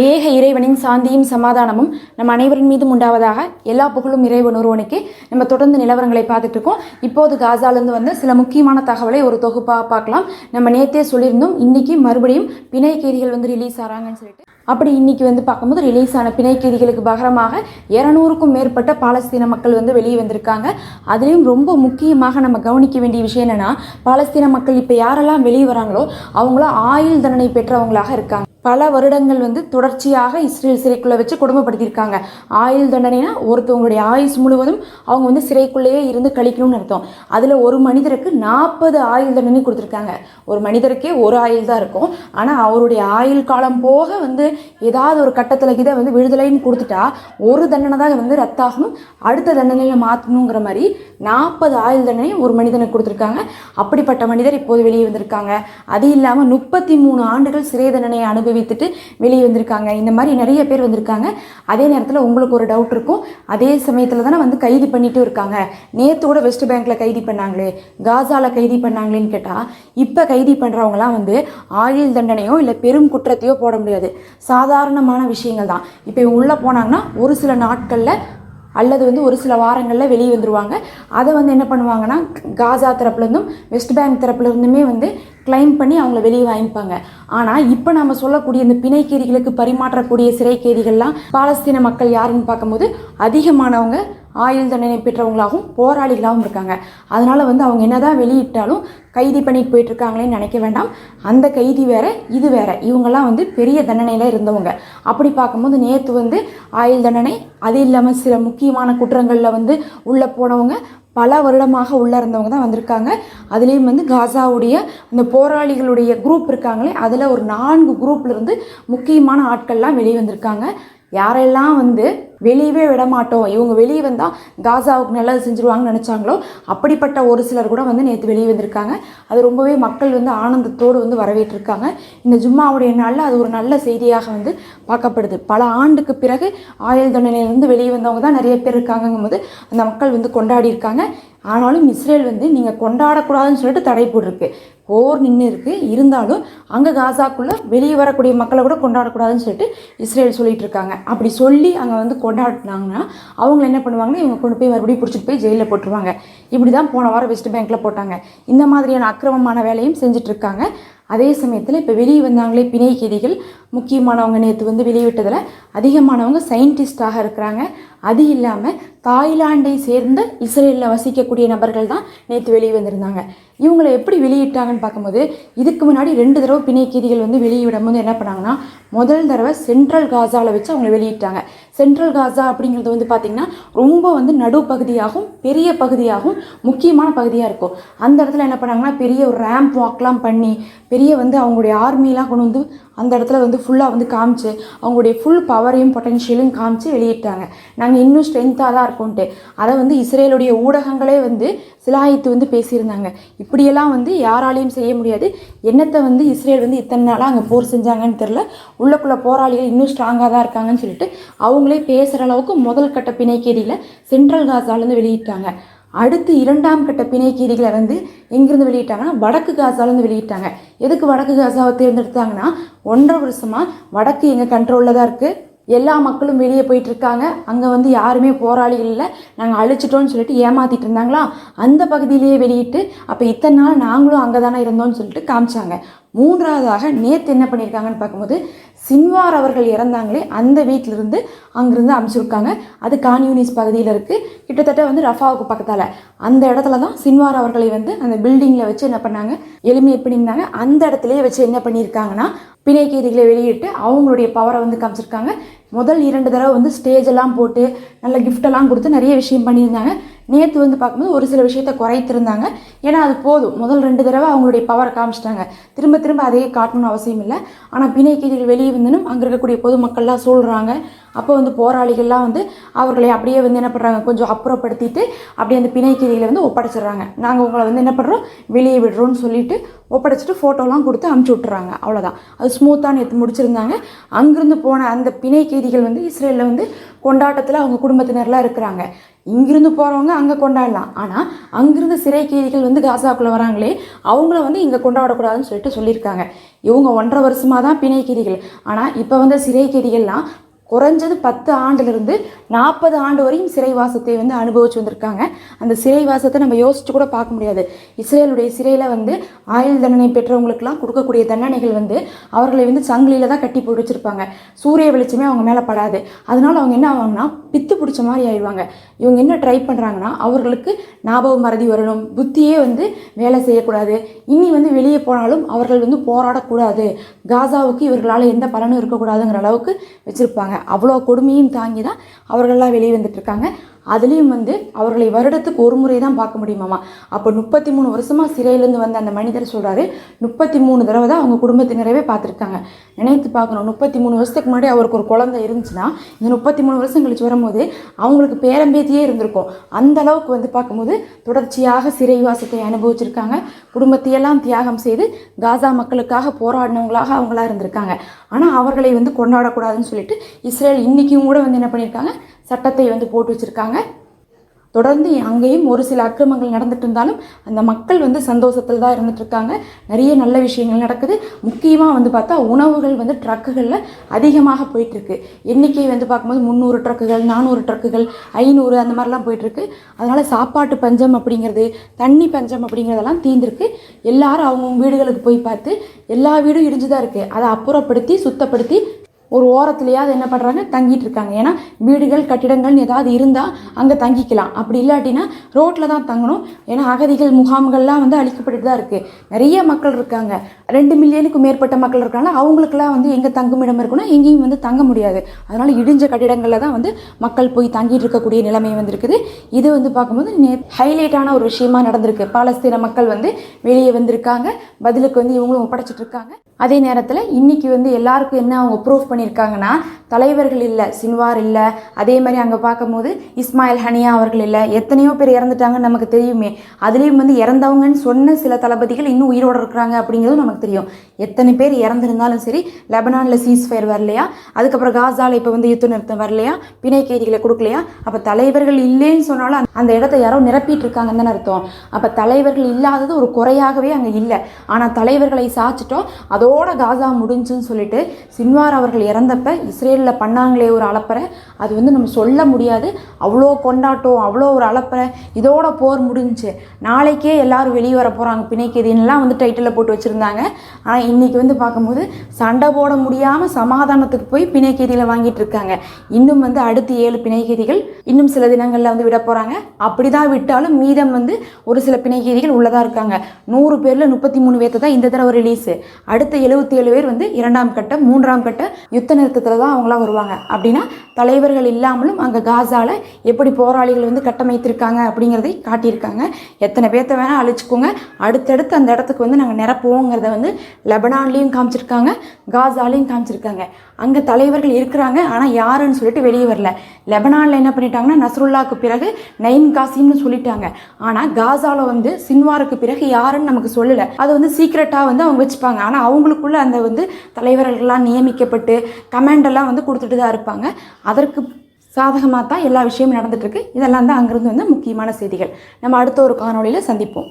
ஏக இறைவனின் சாந்தியும் சமாதானமும் நம் அனைவரின் மீதும் உண்டாவதாக எல்லா புகழும் இறைவன் ஒருவனுக்கு நம்ம தொடர்ந்து நிலவரங்களை பார்த்துட்டு இருக்கோம். இப்போது காசாலேருந்து வந்து சில முக்கியமான தகவலை ஒரு தொகுப்பாக பார்க்கலாம். நம்ம நேத்தே சொல்லியிருந்தோம் இன்னைக்கு மறுபடியும் பிணை கைதிகள் வந்து ரிலீஸ் ஆகிறாங்கன்னு சொல்லிட்டு. அப்படி இன்னைக்கு வந்து பார்க்கும்போது ரிலீஸ் ஆன பிணை கைதிகளுக்கு பகரமாக இரநூறுக்கும் மேற்பட்ட பாலஸ்தீன மக்கள் வந்து வெளியே வந்திருக்காங்க. அதுலேயும் ரொம்ப முக்கியமாக நம்ம கவனிக்க வேண்டிய விஷயம் என்னென்னா பாலஸ்தீன மக்கள் இப்போ யாரெல்லாம் வெளியே வராங்களோ அவங்களாம் ஆயுள் தண்டனை பெற்றவங்களாக இருக்காங்க. பல வருடங்கள் வந்து தொடர்ச்சியாக இஸ்ரேல் சிறைக்குள்ளே வச்சு கொடுமைப்படுத்தியிருக்காங்க ஆயுள் தண்டனைனா ஒருத்தவங்களுடைய ஆயுஸ் முழுவதும் அவங்க வந்து சிறைக்குள்ளேயே இருந்து கழிக்கணும்னு அர்த்தம். அதில் ஒரு மனிதருக்கு நாற்பது ஆயுள் தண்டனை கொடுத்துருக்காங்க. ஒரு மனிதருக்கே ஒரு ஆயுள் தான் இருக்கும். ஆனால் அவருடைய ஆயுள் காலம் போக வந்து ஏதாவது ஒரு கட்டத்தில் இதை வந்து விடுதலைன்னு கொடுத்துட்டா ஒரு தண்டனை தான் வந்து ரத்தாகணும். அடுத்த தண்டனையில் மாற்றணுங்கிற மாதிரி நாற்பது ஆயுள் தண்டனை ஒரு மனிதனுக்கு கொடுத்துருக்காங்க. அப்படிப்பட்ட மனிதர் இப்போது வெளியே வந்திருக்காங்க. அது இல்லாமல் முப்பத்தி மூணு ஆண்டுகள் சிறை தண்டனையை அனுபவித்துட்டு வெளியே வந்திருக்காங்க. இந்த மாதிரி நிறைய பேர் வந்திருக்காங்க. அதே நேரத்தில் உங்களுக்கு ஒரு டவுட் இருக்கும். அதே சமயத்தில் தானே வந்து கைது பண்ணிட்டும் இருக்காங்க. நேற்று கூட வெஸ்ட் பேங்க்கில் கைது பண்ணாங்களே. காசாவில் கைது பண்ணாங்களேன்னு கேட்டால் இப்போ கைது பண்ணுறவங்களாம் வந்து ஆயுள் தண்டனையோ இல்லை பெரும் குற்றத்தையோ போட முடியாது. சாதாரணமான விஷயங்கள் தான். இப்போ உள்ளே போனாங்கன்னா ஒரு சில நாட்களில் அல்லது வந்து ஒரு சில வாரங்களில் வெளியே வந்துடுவாங்க அதை வந்து என்ன பண்ணுவாங்கன்னா காசா தரப்புலேருந்தும் வெஸ்ட் பேங்க் தரப்புலேருந்துமே வந்து கிளைம் பண்ணி அவங்கள வெளியே வாங்கிப்பாங்க. ஆனால் இப்போ நம்ம சொல்லக்கூடிய இந்த பிணை கைதிகளுக்கு பரிமாற்றக்கூடிய சிறை கைதிகள்லாம் பாலஸ்தீன மக்கள் யாருன்னு பார்க்கும்போது அதிகமானவங்க ஆயுள் தண்டனை பெற்றவங்களாகவும் போராளிகளாகவும் இருக்காங்க. அதனால் வந்து அவங்க என்னதான் வெளியிட்டாலும் கைதி பண்ணிட்டு போயிட்டுருக்காங்களேன்னு நினைக்க வேண்டாம். அந்த கைதி வேறு இது வேறு. இவங்கெல்லாம் வந்து பெரிய தண்டனையில் இருந்தவங்க. அப்படி பார்க்கும்போது நேற்று வந்து ஆயுள் தண்டனை அது இல்லாமல் சில முக்கியமான குற்றங்களில் வந்து உள்ளே போனவங்க பல வருடமாக உள்ளே இருந்தவங்க தான் வந்திருக்காங்க. அதுலேயும் வந்து காசாவுடைய இந்த போராளிகளுடைய குரூப் இருக்காங்களே அதில் ஒரு நான்கு குரூப்லேருந்து முக்கியமான ஆட்கள்லாம் வெளியே வந்திருக்காங்க. யாரெல்லாம் வந்து வெளியவே விட மாட்டோம் இவங்க வெளியே வந்தால் காசாவுக்கு நல்லது செஞ்சுருவாங்கன்னு நினச்சாங்களோ அப்படிப்பட்ட ஒரு சிலர் கூட வந்து நேற்று வெளியே வந்திருக்காங்க. அது ரொம்பவே மக்கள் வந்து ஆனந்தத்தோடு வந்து வரவேற்றிருக்காங்க. இந்த ஜும்மாவுடைய நாளில் அது ஒரு நல்ல செய்தியாக வந்து பார்க்கப்படுது. பல ஆண்டுக்கு பிறகு ஆயுள் தண்டனையிலிருந்து வெளியே வந்தவங்க தான் நிறைய பேர் இருக்காங்கங்கும் போது அந்த மக்கள் வந்து கொண்டாடி இருக்காங்க ஆனாலும் இஸ்ரேல் வந்து நீங்கள் கொண்டாடக்கூடாதுன்னு சொல்லிட்டு தடை போட்டிருக்கு. போர் நின்று இருக்குது இருந்தாலும் அங்கே காசாக்குள்ளே வெளியே வரக்கூடிய மக்களை கூட கொண்டாடக்கூடாதுன்னு சொல்லிட்டு இஸ்ரேல் சொல்லிட்டு இருக்காங்க. அப்படி சொல்லி அங்கே வந்து கொண்டாடினாங்கன்னா அவங்க என்ன பண்ணுவாங்கன்னா இவங்க கொண்டு போய் மறுபடியும் பிடிச்சிட்டு போய் ஜெயிலில் போட்டுருவாங்க. இப்படி தான் போன வாரம் வெஸ்ட் பேங்க்கில் போட்டாங்க. இந்த மாதிரியான அக்கிரமமான வேலையும் செஞ்சுட்டு இருக்காங்க. அதே சமயத்தில் இப்போ வெளியே வந்தாங்களே பிணை கைதிகள். முக்கியமானவங்க நேற்று வந்து வெளியிட்டதில் அதிகமானவங்க சயின்டிஸ்டாக இருக்கிறாங்க. அது இல்லாமல் தாய்லாண்டை சேர்ந்த இஸ்ரேலில் வசிக்கக்கூடிய நபர்கள் தான் நேற்று வெளியே வந்திருந்தாங்க. இவங்களை எப்படி வெளியிட்டாங்கன்னு பார்க்கும்போது இதுக்கு முன்னாடி ரெண்டு தடவை பிணை வந்து வெளியே விடும்போது என்ன பண்ணாங்கன்னா முதல் தடவை சென்ட்ரல் காசாவில் வச்சு அவங்களை வெளியிட்டாங்க. சென்ட்ரல் காசா அப்படிங்கிறது வந்து பார்த்திங்கன்னா ரொம்ப வந்து நடுப்பகுதியாகவும் பெரிய பகுதியாகவும் முக்கியமான பகுதியாக இருக்கும். அந்த இடத்துல என்ன பண்ணாங்கன்னா பெரிய ஒரு ரேம்ப் வாக்லாம் பண்ணி பெரிய வந்து அவங்களுடைய ஆர்மிலாம் கொண்டு வந்து அந்த இடத்துல வந்து ஃபுல்லாக வந்து காமிச்சு அவங்களுடைய ஃபுல் பவரையும் பொட்டன்ஷியலையும் காமிச்சு வெளியிட்டாங்க. நாங்கள் இன்னும் ஸ்ட்ரென்த்தாக தான் இருக்கோன்ட்டு. அதை வந்து இஸ்ரேலுடைய ஊடகங்களே வந்து சிலாயித்து வந்து பேசியிருந்தாங்க. இப்படியெல்லாம் வந்து யாராலையும் செய்ய முடியாது. என்னத்தை வந்து இஸ்ரேல் வந்து இத்தனை நாளாக அங்கே போர் செஞ்சாங்கன்னு தெரில உள்ளக்குள்ளே போராளிகள் இன்னும் ஸ்ட்ராங்காக தான் இருக்காங்கன்னு சொல்லிட்டு அவங்களே பேசுகிற அளவுக்கு முதல் கட்ட பிணைக்கேரியில் சென்ட்ரல் காசாலேருந்து வெளியிட்டாங்க. அடுத்து இரண்டாம் கட்ட பிணைக்கீரிகளை வந்து எங்கேருந்து வெளியிட்டாங்கன்னா வடக்கு காசாலேருந்து வெளியிட்டாங்க. எதுக்கு வடக்கு காசாவை தேர்ந்தெடுத்தாங்கன்னா ஒன்றரை வருஷமாக வடக்கு எங்கள் கண்ட்ரோலில் தான் இருக்குது எல்லா மக்களும் வெளியே போயிட்டு இருக்காங்க அங்கே வந்து யாருமே போராளிகள் இல்லை. நாங்கள் அழிச்சிட்டோம்னு சொல்லிட்டு ஏமாத்திட்டு இருந்தாங்களா? அந்த பகுதியிலேயே வெளியிட்டு அப்போ இத்தனை நாள் நாங்களும் அங்கே தானே இருந்தோம்னு சொல்லிட்டு காமிச்சாங்க. மூன்றாவதாக நேற்று என்ன பண்ணியிருக்காங்கன்னு பார்க்கும்போது சின்வார் அவர்கள் இறந்தாங்களே அந்த வீட்டிலிருந்து அங்கேருந்து அமைச்சிருக்காங்க. அது கான்யூனிஸ் பகுதியில் இருக்குது கிட்டத்தட்ட வந்து ரஃபாவுக்கு பக்கத்தால். அந்த இடத்துல தான் சின்வார் அவர்களை வந்து அந்த பில்டிங்கில் வச்சு என்ன பண்ணாங்க? எளிமையை பண்ணியிருந்தாங்க அந்த இடத்துலையே வச்சு என்ன பண்ணியிருக்காங்கன்னா பிணை கைதிகளை வெளியிட்டு அவங்களுடைய பவரை வந்து காமிச்சிருக்காங்க. முதல் இரண்டு தடவை வந்து ஸ்டேஜ் எல்லாம் போட்டு நல்ல கிஃப்டெல்லாம் கொடுத்து நிறைய விஷயம் பண்ணியிருந்தாங்க. நேற்று வந்து பார்க்கும்போது ஒரு சில விஷயத்தை குறைத்திருந்தாங்க. ஏன்னா அது போதும். முதல் ரெண்டு தடவை அவங்களுடைய பவர் காமிச்சிட்டாங்க. திரும்ப திரும்ப அதையே காட்டணும்னு அவசியம் இல்லை. ஆனால் பிணை வெளியே வந்தனும் அங்கே இருக்கக்கூடிய பொதுமக்கள்லாம் சொல்கிறாங்க அப்போ வந்து போராளிகள்லாம் வந்து அவர்களை அப்படியே வந்து என்ன பண்ணுறாங்க கொஞ்சம் அப்புறப்படுத்திட்டு அப்படியே அந்த பிணை வந்து ஒப்படைச்சிடுறாங்க. நாங்கள் உங்களை வந்து என்ன பண்ணுறோம் வெளியே விடுறோம்னு சொல்லிட்டு ஒப்படைச்சிட்டு ஃபோட்டோலாம் கொடுத்து அமுச்சு விட்டுறாங்க. அவ்வளோதான் அது ஸ்மூத்தாக நேற்று முடிச்சிருந்தாங்க. அங்கேருந்து போன அந்த பிணை வந்து இஸ்ரேலில் வந்து கொண்டாட்டத்தில் அவங்க குடும்பத்தினர்லாம் இருக்கிறாங்க. இங்கிருந்து போகிறவங்க அங்கே கொண்டாடலாம். ஆனால் அங்கிருந்து சிறை கைதிகள் வந்து காசாக்குள்ளே வராங்களே அவங்கள வந்து இங்கே கொண்டாடக்கூடாதுன்னு சொல்லிட்டு சொல்லியிருக்காங்க. இவங்க ஒன்றரை வருஷமாக தான் பிணை கைதிகள். ஆனால் இப்போ வந்து சிறை கைதிகள்லாம் குறைஞ்சது பத்து ஆண்டுலேருந்து நாற்பது ஆண்டு வரையும் சிறைவாசத்தை வந்து அனுபவிச்சு வந்திருக்காங்க. அந்த சிறைவாசத்தை நம்ம யோசிச்சு கூட பார்க்க முடியாது. இஸ்ரேலுடைய சிறையில் வந்து ஆயுள் தண்டனை பெற்றவங்களுக்குலாம் கொடுக்கக்கூடிய தண்டனைகள் வந்து அவர்களை வந்து சங்கிலியில் தான் கட்டி போட்டு வச்சுருப்பாங்க. சூரிய வெளிச்சமே அவங்க மேலே படாது. அதனால அவங்க என்ன ஆவாங்கன்னா பித்து பிடிச்ச மாதிரி ஆயிடுவாங்க. இவங்க என்ன ட்ரை பண்ணுறாங்கன்னா அவர்களுக்கு ஞாபக மறதி வரணும். புத்தியே வந்து வேலை செய்யக்கூடாது. இனி வந்து வெளியே போனாலும் அவர்கள் வந்து போராடக்கூடாது. காசாவுக்கு இவர்களால் எந்த பலனும் இருக்கக்கூடாதுங்கிற அளவுக்கு வச்சுருப்பாங்க. அவ்வளோ கொடுமையும் தாங்கி தான் அவர்கள்லாம் வெளியே வந்துட்டு இருக்காங்க அதுலேயும் வந்து அவர்களை வருடத்துக்கு ஒரு முறை தான் பார்க்க முடியுமாமா? அப்போ முப்பத்தி மூணு வருஷமாக சிறையிலேருந்து வந்த அந்த மனிதர் சொல்கிறாரு முப்பத்தி மூணு தடவை தான் அவங்க குடும்பத்தினரவே பார்த்துருக்காங்க. நினைத்து பார்க்கணும் முப்பத்தி மூணு வருஷத்துக்கு முன்னாடி அவருக்கு ஒரு குழந்தை இருந்துச்சுன்னா இந்த முப்பத்தி மூணு வருஷம் கழிச்சு வரும்போது அவங்களுக்கு பேரம்பேத்தியே இருந்திருக்கும். அந்த அளவுக்கு வந்து பார்க்கும்போது தொடர்ச்சியாக சிறைவாசத்தை அனுபவிச்சிருக்காங்க. குடும்பத்தையெல்லாம் தியாகம் செய்து காசா மக்களுக்காக போராடினவங்களாக அவங்களா இருந்திருக்காங்க. ஆனால் அவர்களை வந்து கொண்டாடக்கூடாதுன்னு சொல்லிட்டு இஸ்ரேல் இன்றைக்கும் கூட வந்து என்ன பண்ணியிருக்காங்க? சட்டத்தை வந்து போட்டு வச்சுருக்காங்க. தொடர்ந்து அங்கேயும் ஒரு சில அக்கிரமங்கள் நடந்துட்டு இருந்தாலும் அந்த மக்கள் வந்து சந்தோஷத்தில் தான் இருந்துகிட்ருக்காங்க நிறைய நல்ல விஷயங்கள் நடக்குது. முக்கியமாக வந்து பார்த்தா உணவுகள் வந்து ட்ரக்குகளில் அதிகமாக போயிட்டுருக்கு. எண்ணிக்கை வந்து பார்க்கும்போது முந்நூறு ட்ரக்குகள் நானூறு ட்ரக்குகள் ஐநூறு அந்த மாதிரிலாம் போயிட்டுருக்கு. அதனால் சாப்பாட்டு பஞ்சம் அப்படிங்கிறது தண்ணி பஞ்சம் அப்படிங்கிறதெல்லாம் தீர்ந்துருக்கு. எல்லாரும் அவங்கவுங்க வீடுகளுக்கு போய் பார்த்து எல்லா வீடும் இடிஞ்சு தான் இருக்குது அதை அப்புறப்படுத்தி சுத்தப்படுத்தி ஒரு ஓரத்துலையாவது என்ன பண்ணுறாங்க தங்கிட்டு இருக்காங்க. ஏன்னா வீடுகள் கட்டிடங்கள்னு ஏதாவது இருந்தால் அங்கே தங்கிக்கலாம். அப்படி இல்லாட்டினா ரோட்டில் தான் தங்கணும். ஏன்னா அகதிகள் முகாம்கள்லாம் வந்து அழிக்கப்பட்டுட்டு தான் இருக்குது நிறைய மக்கள் இருக்காங்க. ரெண்டு மில்லியனுக்கு மேற்பட்ட மக்கள் இருக்காங்க அவங்களுக்குலாம் வந்து எங்கே தங்குமிடம் இருக்குன்னா எங்கேயும் வந்து தங்க முடியாது. அதனால் இடிஞ்ச கட்டிடங்களில் தான் வந்து மக்கள் போய் தங்கிட்டு இருக்கக்கூடிய நிலைமை வந்திருக்குது. இது வந்து பார்க்கும்போது நே ஹைலைட்டான ஒரு விஷயமா நடந்திருக்கு. பாலஸ்தீன மக்கள் வந்து வெளியே வந்திருக்காங்க. பதிலுக்கு வந்து இவங்களும் ஒப்படைச்சிட்டு இருக்காங்க. அதே நேரத்தில் இன்றைக்கி வந்து எல்லாருக்கும் என்ன அவங்க ப்ரூவ் பண்ணியிருக்காங்கன்னா தலைவர்கள் இல்லை சின்வார் இல்லை அதே மாதிரி அங்கே பார்க்கும்போது இஸ்மாயில் ஹனியா அவர்கள் இல்லை எத்தனையோ பேர் இறந்துட்டாங்கன்னு நமக்கு தெரியுமே. அதுலேயும் வந்து இறந்தவங்கன்னு சொன்ன சில தளபதிகள் இன்னும் உயிரோடு இருக்கிறாங்க அப்படிங்கிறதும் நமக்கு தெரியும். எத்தனை பேர் இறந்துருந்தாலும் சரி லெபனானில் சீஸ் ஃபயர் வரலையா? அதுக்கப்புறம் காசாவில் இப்போ வந்து யுத்த நிறுத்தம் வரலையா? பிணை கைதிகளை கொடுக்கலையா? அப்போ தலைவர்கள் இல்லைன்னு சொன்னாலும் அந்த- இடத்த யாரோ நிரப்பிட்டு இருக்காங்கன்னு தானே அர்த்தம். அப்போ தலைவர்கள் இல்லாதது ஒரு குறையாகவே அங்கே இல்லை. ஆனால் தலைவர்களை சாச்சிட்டோம் அதோட காசா முடிஞ்சுன்னு சொல்லிட்டு சின்வார் அவர்கள் இறந்தப்ப இஸ்ரேலில் பண்ணாங்களே ஒரு அலப்பறை அது வந்து நம்ம சொல்ல முடியாது. அவ்வளோ கொண்டாட்டம் அவ்வளோ ஒரு அலப்பறை இதோட போர் முடிஞ்சுச்சு. நாளைக்கே எல்லாரும் வெளியே வர போகிறாங்க பிணைக்கைதின்லாம் வந்து டைட்டிலில் போட்டு வச்சுருந்தாங்க. ஆனால் இன்னைக்கு வந்து பார்க்கும்போது சண்டை போட முடியாமல் சமாதானத்துக்கு போய் பிணைக்கீதிகளை வாங்கிட்டு இருக்காங்க. இன்னும் வந்து அடுத்து ஏழு பிணைக்கீதிகள் இன்னும் சில தினங்களில் வந்து விட போகிறாங்க அப்படி தான் விட்டாலும் மீதம் வந்து ஒரு சில பிணைக்கீதிகள் உள்ளதாக இருக்காங்க. நூறு பேரில் முப்பத்தி மூணு பேர்த்து தான் இந்த தடவை ரிலீஸு அடுத்த எழுபத்தி ஏழு பேர் வந்து இரண்டாம் கட்ட மூன்றாம் கட்ட யுத்த நிறுத்தத்தில் தான் அவங்களாம் வருவாங்க. அப்படின்னா தலைவர்கள் இல்லாமலும் அங்கே காசாவில் எப்படி போராளிகள் வந்து கட்டமைத்திருக்காங்க அப்படிங்கிறதை காட்டியிருக்காங்க. எத்தனை பேர்த்த வேணால் அழிச்சுக்கோங்க. அடுத்தடுத்து அந்த இடத்துக்கு வந்து நாங்கள் நிரப்புவோங்கிறத வந்து லெபனான்லேயும் காமிச்சிருக்காங்க காசாலையும் காமிச்சிருக்காங்க. அங்கே தலைவர்கள் இருக்கிறாங்க ஆனால் யாருன்னு சொல்லிட்டு வெளியே வரல. லெபனானில் என்ன பண்ணிட்டாங்கன்னா நஸ்ருல்லாவுக்கு பிறகு நைன் காசிம்னு சொல்லிட்டாங்க. ஆனால் காசாவில் வந்து சின்வாருக்கு பிறகு யாருன்னு நமக்கு சொல்லலை. அது வந்து சீக்ரெட்டாக வந்து அவங்க வச்சுப்பாங்க. ஆனால் அவங்களுக்குள்ள அந்த வந்து தலைவர்கள்லாம் நியமிக்கப்பட்டு கமாண்டெல்லாம் வந்து கொடுத்துட்டு தான் இருப்பாங்க. அதற்கு சாதகமாக தான் எல்லா விஷயமும் நடந்துட்டுருக்கு இதெல்லாம் தான் அங்கேருந்து வந்து முக்கியமான செய்திகள். நம்ம அடுத்த ஒரு காணொளியில் சந்திப்போம்.